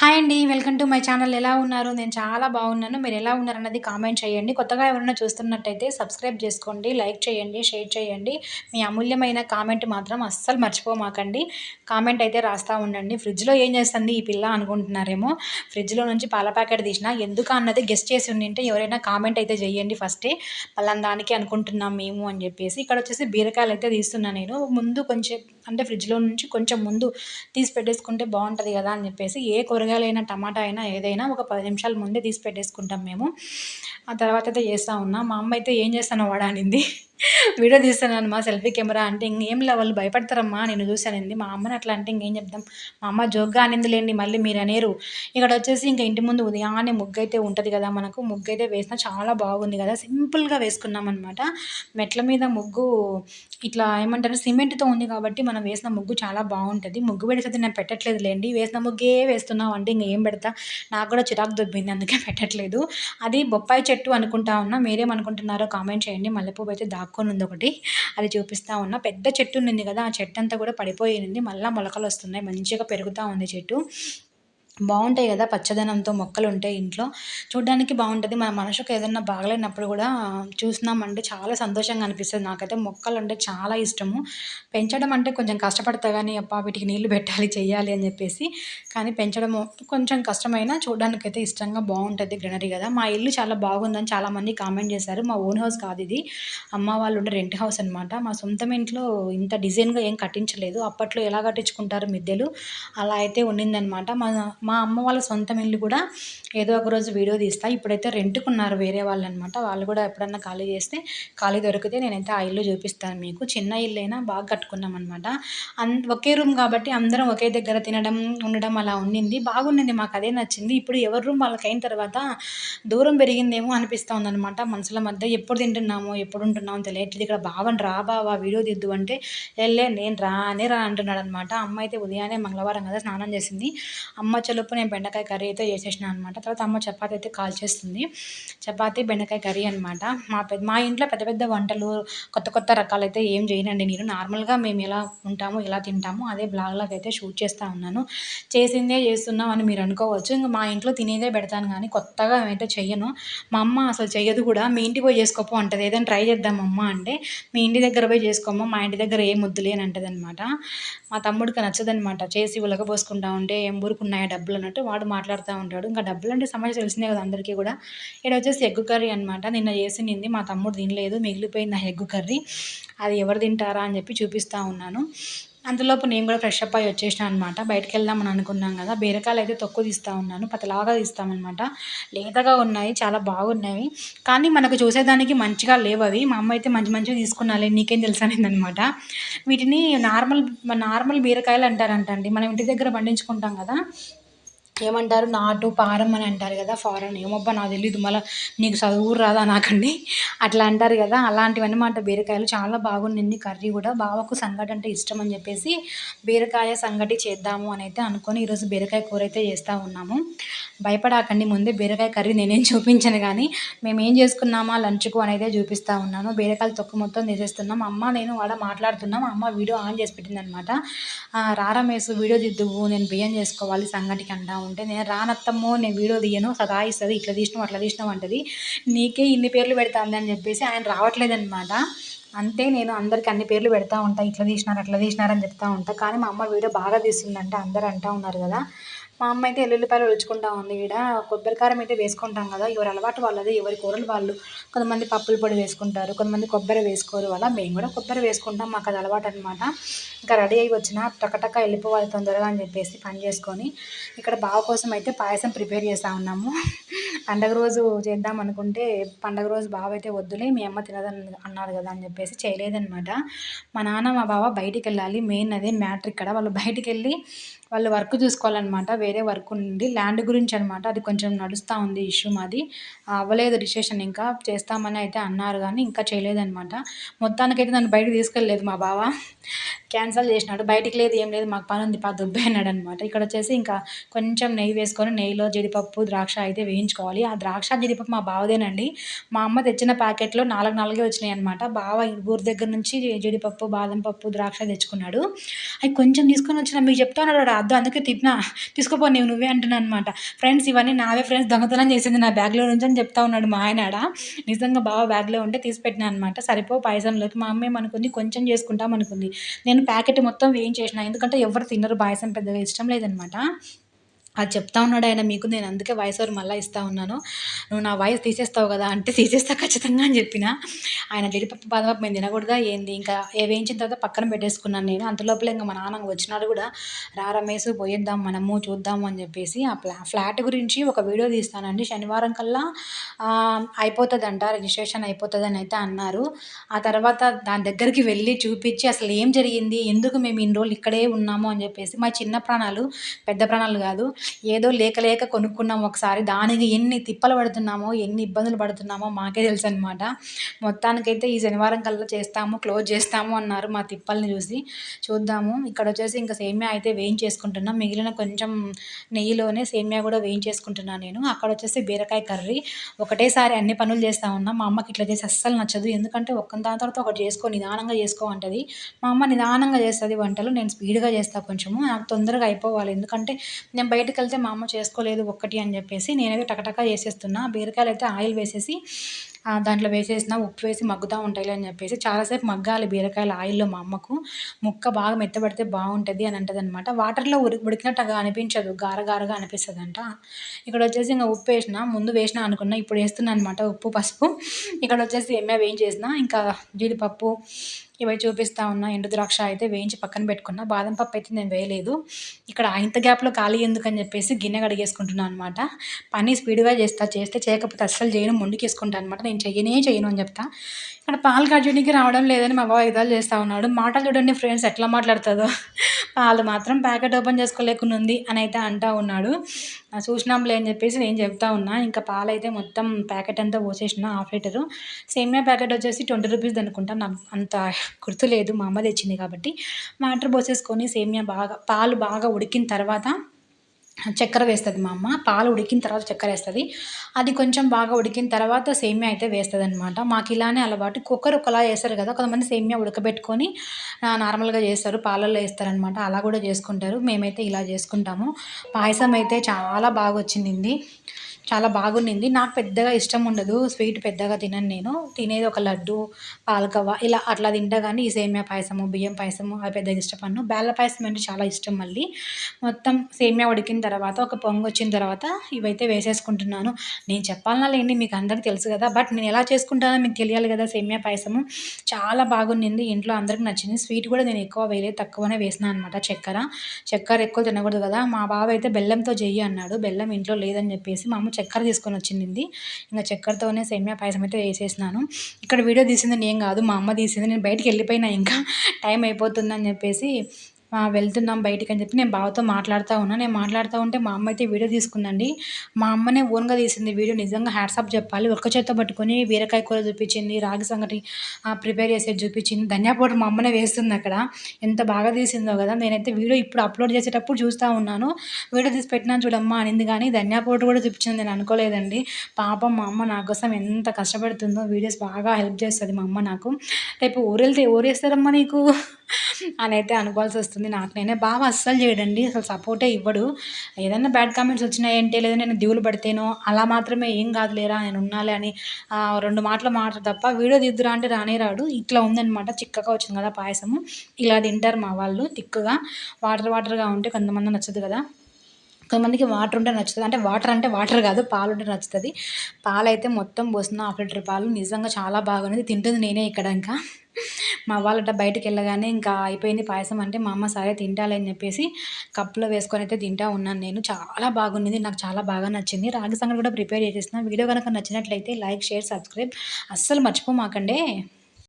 Hi అండి welcome to my channel. ఎలా ఉన్నారు? నేను చాలా బాగున్నాను. మీరు ఎలా ఉన్నారు అన్నది కామెంట్ చేయండి. కొత్తగా ఎవరైనా చూస్తున్నట్టయితే సబ్స్క్రైబ్ చేసుకోండి లైక్ చేయండి షేర్ చేయండి. మీ అమూల్యమైన కామెంట్ మాత్రం అస్సలు మర్చిపోమాకండి. కామెంట్ అయితే రాస్తూ ఉండండి. ఫ్రిడ్జ్లో ఏం చేస్తుంది ఈ పిల్ల అనుకుంటున్నారేమో? ఫ్రిడ్జ్లో నుంచి పాల ప్యాకెట్ తీసిన ఎందుకు అన్నది గెస్ట్ చేసి ఉండింటే ఎవరైనా కామెంట్ అయితే చేయండి ఫస్టే. పలానా దానికి అనుకుంటున్నాం మేము అని చెప్పేసి. ఇక్కడ వచ్చేసి బీరకాయలు అయితే తీస్తున్నాను నేను. ముందు కొంచెం అంటే ఫ్రిడ్జ్లో నుంచి కొంచెం ముందు తీసి పెట్టేసుకుంటే బాగుంటుంది కదా అని చెప్పేసి ఏ కూరగాయలైనా టమాటా అయినా ఏదైనా ఒక పది నిమిషాల ముందే తీసి పెట్టేసుకుంటాం మేము. ఆ తర్వాత అయితే చేస్తూ ఉన్నా. మా అమ్మ అయితే ఏం చేస్తానో వాడానింది. వీడియో తీస్తున్నాను మా సెల్ఫీ కెమెరా అంటే ఇంకేం వాళ్ళు భయపడతారమ్మా నేను చూశానండి మా అమ్మని అట్లా అంటే ఇంకేం చెప్తాం? మా అమ్మ జోగ్గా అనింది లేండి మళ్ళీ మీరు అనేరు. ఇక్కడ వచ్చేసి ఇంకా ఇంటి ముందు ఉదయాన్నే ముగ్గు అయితే ఉంటుంది కదా మనకు ముగ్గు అయితే వేసినా చాలా బాగుంది కదా. సింపుల్గా వేసుకున్నాం అనమాట మెట్ల మీద ముగ్గు ఇట్లా ఏమంటారు సిమెంట్తో ఉంది కాబట్టి మనం వేసిన ముగ్గు చాలా బాగుంటుంది. ముగ్గు పెడితే నేను పెట్టట్లేదు లేండి వేసిన ముగ్గే వేస్తున్నాం అంటే ఇంకా ఏం పెడతా? నాకు కూడా చిరాకు దొబ్బింది అందుకే పెట్టట్లేదు. అది బొప్పాయి చెట్టు అనుకుంటా ఉన్నా మీరేమనుకుంటున్నారో కామెంట్ చేయండి. మల్లెపూపు అయితే దాక్కొని ఉంది ఒకటి అది చూపిస్తూ ఉన్నా. పెద్ద చెట్టు ఉంది కదా ఆ చెట్టు అంతా కూడా పడిపోయింది మళ్ళీ మొలకలు వస్తున్నాయి. మంచిగా పెరుగుతూ ఉంది చెట్టు. బాగుంటాయి కదా పచ్చదనంతో మొక్కలు ఉంటాయి ఇంట్లో. చూడడానికి బాగుంటుంది. మన మనసుకు ఏదైనా బాగలేనప్పుడు కూడా చూసినామంటే చాలా సంతోషంగా అనిపిస్తుంది. నాకైతే మొక్కలు అంటే చాలా ఇష్టము. పెంచడం అంటే కొంచెం కష్టపడతా కానీ అప్ప వీటికి నీళ్ళు పెట్టాలి చేయాలి అని చెప్పేసి. కానీ పెంచడం కొంచెం కష్టమైనా చూడడానికైతే ఇష్టంగా బాగుంటుంది గ్రీనరీ కదా. మా ఇల్లు చాలా బాగుందని చాలామంది కామెంట్ చేశారు. మా ఓన్ హౌస్ కాదు ఇది. అమ్మ వాళ్ళు ఉండే రెంట్ హౌస్ అనమాట మా సొంతం ఇంట్లో ఇంత డిజైన్గా ఏం కట్టించలేదు. అప్పట్లో ఎలా కట్టించుకుంటారు మిద్దెలు? అలా అయితే ఉండిందనమాట మా మా అమ్మ వాళ్ళ సొంతం ఇల్లు కూడా ఏదో ఒక రోజు వీడియో తీస్తా. ఇప్పుడైతే రెంట్కున్నారు వేరే వాళ్ళు అనమాట వాళ్ళు కూడా ఎప్పుడన్నా ఖాళీ చేస్తే ఖాళీ దొరికితే నేనైతే ఆ ఇల్లు చూపిస్తాను మీకు. చిన్న ఇల్లు అయినా బాగా కట్టుకున్నాం అనమాట అన్ ఒకే రూమ్ కాబట్టి అందరం ఒకే దగ్గర తినడం ఉండడం అలా ఉండింది బాగుండింది మాకు అదే నచ్చింది. ఇప్పుడు ఎవరి రూమ్ వాళ్ళకి అయిన తర్వాత దూరం పెరిగిందేమో అనిపిస్తూ ఉందన్నమాట మనసుల మధ్య ఎప్పుడు తింటున్నామో ఎప్పుడు ఉంటున్నామో తెలియట్లేదు. ఇక్కడ బావని రా బావా వీడియో తీద్దు అంటే వెళ్ళే నేను రానే రా అంటున్నాడు అనమాట అమ్మ అయితే ఉదయాన్నే మంగళవారం కదా స్నానం చేసింది. అమ్మ లోపు నేను బెండకాయ కర్రీ అయితే చేసేసిన అనమాట తర్వాత అమ్మ చపాతి అయితే కాల్ చేస్తుంది. చపాతి బెండకాయ కర్రీ అనమాట మా పెద్ద మా ఇంట్లో పెద్ద పెద్ద వంటలు కొత్త కొత్త రకాలు అయితే ఏం చేయనండి నేను. నార్మల్గా మేము ఎలా ఉంటామో ఎలా తింటామో అదే బ్లాగ్లోకి అయితే షూట్ చేస్తూ ఉన్నాను. చేసిందే చేస్తున్నాం అని మీరు అనుకోవచ్చు. ఇంకా మా ఇంట్లో తినేదే పెడతాను కానీ కొత్తగా అయితే చెయ్యను. మా అమ్మ అసలు చెయ్యదు కూడా. మీ ఇంటికి పోయి చేసుకోపో అంటది. ఏదైనా ట్రై చేద్దాం అమ్మ అంటే మీ ఇంటి దగ్గర పోయి చేసుకోమో మా ఇంటి దగ్గర ఏం ముద్దులే అని అంటది అనమాట మా తమ్ముడికి నచ్చదనమాట చేసి ఉలగబోసుకుంటా ఉంటే ఏం ఊరుకున్నాయా డబ్బులు అన్నట్టు వాడు మాట్లాడుతూ ఉంటాడు. ఇంకా డబ్బులు అంటే సమస్య తెలిసిందే కదా అందరికీ కూడా. ఇక్కడ వచ్చేసి ఎగ్గు కర్రీ అనమాట నిన్న చేసింది మా తమ్ముడు తినలేదు. మిగిలిపోయింది ఆ ఎగ్గు కర్రీ. అది ఎవరు తింటారా అని చెప్పి చూపిస్తూ ఉన్నాను. అంతలోపు నేను కూడా ఫ్రెష్ అప్ అయ్యి వచ్చేసిన అనమాట బయటకు వెళ్దామని అనుకున్నాం కదా. బీరకాయలు అయితే తక్కువ తీస్తూ ఉన్నాను. పతలాగా తీస్తామన్నమాట లేతగా ఉన్నాయి. చాలా బాగున్నాయి. కానీ మనకు చూసేదానికి మంచిగా లేవు అవి. మా అమ్మ అయితే మంచి మంచిగా తీసుకున్నాలే. నీకేం తెలుసనేది అనమాట వీటిని నార్మల్ నార్మల్ బీరకాయలు అంటారంటండి. మనం ఇంటి దగ్గర పండించుకుంటాం కదా. ఏమంటారు? నాటు పారం అని అంటారు కదా ఫారెన్ ఏమబ్బా నాకు తెలియదు మళ్ళీ నీకు చదువు రాదా నాకండి? అట్లా అంటారు కదా అలాంటివన్నీ అనమాట బీరకాయలు చాలా బాగుండింది కర్రీ కూడా బావకు సంగటి అంటే ఇష్టం అని చెప్పేసి బీరకాయ సంగటి చేద్దాము అని అయితే అనుకొని ఈరోజు బీరకాయ కూర అయితే చేస్తూ ఉన్నాము. భయపడాకండి ముందే బీరకాయ కర్రీ నేనేం చూపించను కానీ మేము ఏం చేసుకున్నామా లంచ్కు అనేది చూపిస్తూ ఉన్నాను. బీరకాయలు తొక్కు మొత్తం తీసేస్తున్నాం. అమ్మ నేను వాడ మాట్లాడుతున్నాం. అమ్మ వీడియో ఆన్ చేసి పెట్టింది అనమాట రారమేసు వీడియో దిద్దువు నేను బియ్యం చేసుకోవాలి సంగటికి అంటాము. ఉంటే నేను రానత్తమ్మో నేను వీడియో తీయను సదాయిస్తుంది ఇట్లా తీసినాం అట్లా తీసినాం అంటది. నీకే ఇన్ని పేర్లు పెడతాంది అని చెప్పేసి ఆయన రావట్లేదనమాట అంతే నేను అందరికి అన్ని పేర్లు పెడతా ఉంటాను ఇట్లా తీసినారు అట్లా తీసినారని చెప్తా ఉంటా. కానీ మా అమ్మ వీడియో బాగా తీస్తుందంటే అందరు అంటూ ఉన్నారు కదా. మా అమ్మ అయితే ఎల్లుల్లిపాయలు ఒలుచుకుంటా ఉంది ఈడ. కొబ్బరికారం అయితే వేసుకుంటాం కదా ఎవరి అలవాటు వాళ్ళది ఎవరి కూరలు వాళ్ళు. కొంతమంది పప్పుల పొడి వేసుకుంటారు కొంతమంది కొబ్బరి వేసుకోరు వల్ల మేము కూడా కొబ్బరి వేసుకుంటాం మాకు అది అలవాటు అనమాట ఇంకా రెడీ అయ్యి వచ్చిన టకటక వెళ్ళిపోవాలి తొందరగా అని చెప్పేసి పని చేసుకొని ఇక్కడ బావ కోసం అయితే పాయసం ప్రిపేర్ చేస్తూ ఉన్నాము. పండగ రోజు చేద్దాం అనుకుంటే పండగ రోజు బావ అయితే వద్దులే మీ అమ్మ తినదని అన్నారు కదా అని చెప్పేసి చేయలేదనమాట మా నాన్న మా బావ బయటికి వెళ్ళాలి మెయిన్ అదే మ్యాటర్ ఇక్కడ. వాళ్ళు బయటికి వెళ్ళి వాళ్ళు వర్క్ చూసుకోవాలన్నమాట. వేరే వర్క్ ఉంది. ల్యాండ్ గురించి అనమాట అది కొంచెం నడుస్తూ ఉంది ఇష్యూ మాది. అవ్వలేదు రిజిస్ట్రేషన్ ఇంకా. చేస్తామని అయితే అన్నారు కానీ ఇంకా చేయలేదన్నమాట. మొత్తానికైతే నన్ను బయటకు తీసుకెళ్ళలేదు మా బావ. క్యాన్సల్ చేసినాడు. బయటికి లేదు ఏం లేదు మాకు పని ఉంది పా దుబ్బే అన్నాడు అనమాట ఇక్కడ వచ్చేసి ఇంకా కొంచెం నెయ్యి వేసుకొని నెయ్యిలో జీడిపప్పు ద్రాక్ష అయితే వేయించుకోవాలి. ఆ ద్రాక్ష జీడిపప్పు మా బావదేనండి. మా అమ్మ తెచ్చిన ప్యాకెట్లో నాలుగు నాలుగే వచ్చినాయి అనమాట బావ ఊరి దగ్గర నుంచి జీడిపప్పు బాదం పప్పు ద్రాక్ష తెచ్చుకున్నాడు. అవి కొంచెం తీసుకొని వచ్చిన మీకు చెప్తా ఉన్నాడు అద్దు అందుకే తిట్టినా. తీసుకోపో నీవు నువ్వే అంటున్నా అనమాట ఫ్రెండ్స్ ఇవన్నీ నావే ఫ్రెండ్స్. దొంగతనం చేసింది నా బ్యాగ్లో నుంచి అని చెప్తా ఉన్నాడు మా ఆయన ఆడ. నిజంగా బాగా బ్యాగ్లో ఉంటే తీసి పెట్టినా అనమాట సరిపో పాయసంలోకి మా అమ్మే అనుకుంది కొంచెం చేసుకుంటాం అనుకుంది. నేను నేను ప్యాకెట్ మొత్తం వేయించేసిన. ఎందుకంటే ఎవరు తినరు. పాయసం పెద్దగా ఇష్టం లేదనమాట. అది చెప్తా ఉన్నాడు ఆయన మీకు నేను అందుకే వాయిస్ ఓవర్ మళ్ళీ ఇస్తా ఉన్నాను. నువ్వు నా వాయిస్ తీసేస్తావు కదా అంటే తీసేస్తా ఖచ్చితంగా అని చెప్పిన. ఆయన జీడిపప్పు బాదపప్పు మేము తినకూడదా ఏంది? ఇంకా వేయించిన తర్వాత పక్కన పెట్టేసుకున్నాను నేను. అంతలోపల ఇంకా మా నాన్న వచ్చినాడు కూడా. రా రమేష్ పోయేద్దాం మనము చూద్దాము అని చెప్పేసి ఆ ఫ్లా ఫ్లాట్ గురించి ఒక వీడియో తీస్తానండి. శనివారం కల్లా అయిపోతుందంట రిజిస్ట్రేషన్ అయిపోతుందని అయితే అన్నారు. ఆ తర్వాత దాని దగ్గరికి వెళ్ళి చూపించి అసలు ఏం జరిగింది? ఎందుకు మేము ఇన్ని రోజులు ఇక్కడే ఉన్నాము అని చెప్పేసి మా చిన్న ప్రాణాలు పెద్ద ప్రాణాలు కాదు. ఏదో లేక లేక కొనుక్కున్నాము ఒకసారి. దానికి ఎన్ని తిప్పలు పడుతున్నామో ఎన్ని ఇబ్బందులు పడుతున్నామో మాకే తెలుసు అనమాట మొత్తానికైతే ఈ శనివారం కల్లా చేస్తాము క్లోజ్ చేస్తాము అన్నారు మా తిప్పల్ని చూసి. చూద్దాము. ఇక్కడ వచ్చేసి ఇంకా సేమియా అయితే వేయించేసుకుంటున్నాం. మిగిలిన కొంచెం నెయ్యిలోనే సేమియా కూడా వేయించేసుకుంటున్నాను నేను. అక్కడ వచ్చేసి బీరకాయ కర్రీ. ఒకటేసారి అన్ని పనులు చేస్తా ఉన్నా. మా అమ్మకి ఇట్లా చేసి అస్సలు నచ్చదు. ఎందుకంటే ఒక్క దాని తర్వాత ఒకటి చేసుకో నిదానంగా చేసుకో అంటది. మా అమ్మ నిదానంగా చేస్తుంది వంటలు. నేను స్పీడ్గా చేస్తాను కొంచెము. నాకు తొందరగా అయిపోవాలి. ఎందుకంటే నేను బయటకు మా అమ్మ చేసుకోలేదు ఒక్కటి అని చెప్పేసి నేనైతే టకటకా వేసేస్తున్నా. బీరకాయలు అయితే ఆయిల్ వేసేసి దాంట్లో వేసేసిన ఉప్పు వేసి మగ్గుతూ ఉంటాయి అని చెప్పేసి చాలాసేపు మగ్గాలి బీరకాయలు ఆయిల్లో మా అమ్మకు. ముక్క బాగా మెత్తబడితే బాగుంటుంది అని అంటది అనమాట వాటర్లో ఉడి ఉడికినట్టుగా అనిపించదు గార గారగా అనిపిస్తుంది అంట ఇక్కడ వచ్చేసి ఇంకా ఉప్పు వేసిన ముందు వేసిన అనుకున్నా ఇప్పుడు వేస్తున్నాను అనమాట ఉప్పు పసుపు. ఇక్కడ వచ్చేసి ఏమే వేయించేసిన ఇంకా జీడిపప్పు ఇవి చూపిస్తా ఉన్నా ఎండు ద్రాక్ష అయితే వేయించి పక్కన పెట్టుకున్నా. బాదం పప్పు అయితే నేను వేయలేదు. ఇక్కడ ఇంత గ్యాప్లో ఖాళీ ఎందుకని చెప్పేసి గిన్నె కడిగేసుకుంటున్నాను అనమాట పని స్పీడ్గా చేస్తా చేస్తే చేయకపోతే అస్సలు చేయను ముందుకేసుకుంటాను అనమాట నేను చేయనే చేయను అని చెప్తా. ఇక్కడ పాలు కట్ రావడం లేదని మా బావ ఇదాలు చేస్తూ ఉన్నాడు. మాటలు చూడండి ఫ్రెండ్స్ ఎట్లా మాట్లాడుతుందో. పాలు మాత్రం ప్యాకెట్ ఓపెన్ చేసుకోలేకుండా ఉంది అని అయితే అంటూ ఉన్నాడు. చూసినాంలే అని చెప్పేసి నేను చెప్తా ఉన్నా. ఇంకా పాలైతే మొత్తం ప్యాకెట్ అంతా పోసేసిన హాఫ్ లీటరు. సేమియా ప్యాకెట్ వచ్చేసి ట్వంటీ రూపీస్ అనుకుంటా. నాకు అంత గుర్తులేదు మా అమ్మ తెచ్చింది కాబట్టి. వాటర్ పోసేసుకొని సేమియా బాగా పాలు బాగా ఉడికిన తర్వాత చక్కెర వేస్తుంది మా అమ్మ. పాలు ఉడికిన తర్వాత చక్కెర వేస్తుంది. అది కొంచెం బాగా ఉడికిన తర్వాత సేమియా అయితే వేస్తుంది అనమాట మాకు ఇలానే అలవాటు. కుక్కర్ ఒకలా వేస్తారు కదా కొంతమంది సేమియా ఉడకబెట్టుకొని నార్మల్గా చేస్తారు. పాలల్లో వేస్తారనమాట అలా కూడా చేసుకుంటారు. మేమైతే ఇలా చేసుకుంటాము. పాయసం అయితే చాలా బాగా వచ్చింది చాలా బాగుండింది. నాకు పెద్దగా ఇష్టం ఉండదు. స్వీట్ పెద్దగా తినను నేను. తినేది ఒక లడ్డు పాలకవ్వ ఇలా అట్లా తింటా కానీ ఈ సేమియా పాయసము బియ్యం పాయసము అది పెద్దగా ఇష్టపడను. బేళ్ళ పాయసం అంటే చాలా ఇష్టం మళ్ళీ. మొత్తం సేమియా ఉడికిన తర్వాత ఒక పొంగు వచ్చిన తర్వాత ఇవైతే వేసేసుకుంటున్నాను. నేను చెప్పాలన్నా లేండి మీకు అందరికీ తెలుసు కదా. బట్ నేను ఎలా చేసుకుంటానో మీకు తెలియాలి కదా. సేమియా పాయసము చాలా బాగుండింది. ఇంట్లో అందరికి నచ్చింది. స్వీట్ కూడా నేను ఎక్కువ వేయలేదు. తక్కువనే వేసినా అనమాట చక్కెర. చక్కెర ఎక్కువ తినకూడదు కదా. మా బావ అయితే బెల్లంతో చెయ్యి అన్నాడు. బెల్లం ఇంట్లో లేదని చెప్పేసి మా అమ్మ చక్కెర తీసుకొని వచ్చింది. ఇంకా చక్కెరతోనే సేమియా పాయసం అయితే వేసేసినాను. ఇక్కడ వీడియో తీసింది నేను కాదు మా అమ్మ తీసింది. నేను బయటికి వెళ్ళిపోయినా ఇంకా టైం అయిపోతుందని చెప్పేసి వెళ్తున్నాం బయటికి అని చెప్పి నేను బావతో మాట్లాడుతూ ఉన్నా. నేను మాట్లాడుతూ ఉంటే మా అమ్మ అయితే వీడియో తీసుకుందండి. మా అమ్మనే ఓన్గా తీసింది వీడియో నిజంగా హ్యాట్సాప్ చెప్పాలి. ఒక్క చేత్తో పట్టుకొని బీరకాయ కూర చూపించింది రాగి సంగటి ప్రిపేర్ చేసేది చూపించింది. ధనియా పౌడర్ మా అమ్మనే వేస్తుంది అక్కడ. ఎంత బాగా తీసిందో కదా. నేనైతే వీడియో ఇప్పుడు అప్లోడ్ చేసేటప్పుడు చూస్తూ ఉన్నాను. వీడియో తీసి పెట్టినాను చూడమ్మా అనింది కానీ ధనియా పౌడర్ కూడా చూపించింది నేను అనుకోలేదండి. పాపం మా అమ్మ నా కోసం ఎంత కష్టపడుతుందో వీడియోస్ బాగా హెల్ప్ చేస్తుంది మా అమ్మ నాకు. రేపు ఊరెళ్తే ఊరేస్తారమ్మా నీకు? అని అయితే అనుకోవాల్సి వస్తుంది. నాకు నేనే బాగా అస్సలు చేయడండి. అసలు సపోర్టే ఇవ్వడు. ఏదైనా బ్యాడ్ కామెంట్స్ వచ్చినాయంటే లేదా నేను దిగులు పడితేనో అలా మాత్రమే ఏం కాదు లేరా నేను ఉన్నాలే అని రెండు మాటలు మాట్లాడు తప్ప వీడియో దిద్దురా అంటే రానే రాడు. ఇట్లా ఉందనమాట చిక్కగా వచ్చింది కదా పాయసము. ఇలా తింటారు మా వాళ్ళు తిక్కుగా. వాటర్ వాటర్గా ఉంటే కొంతమంది నచ్చదు కదా. కొంతమందికి వాటర్ ఉంటే నచ్చుతుంది. అంటే వాటర్ అంటే వాటర్ కాదు పాలు ఉంటే నచ్చుతుంది. పాలు అయితే మొత్తం పోసిన హాఫ్ లీటర్ పాలు. నిజంగా చాలా బాగుంది. తింటుంది నేనే ఇక్కడ ఇంకా. మా వాళ్ళట బయటకు వెళ్ళగానే ఇంకా అయిపోయింది పాయసం అంటే మా అమ్మ సరే తింటాలని చెప్పేసి కప్పులో వేసుకొని అయితే తింటా ఉన్నాను నేను. చాలా బాగుంది. నాకు చాలా బాగా నచ్చింది. రాగి సంగటి కూడా ప్రిపేర్ చేసేసిన వీడియో కనుక నచ్చినట్లయితే లైక్ షేర్ సబ్స్క్రైబ్. అస్సలు మర్చిపోమాకండి.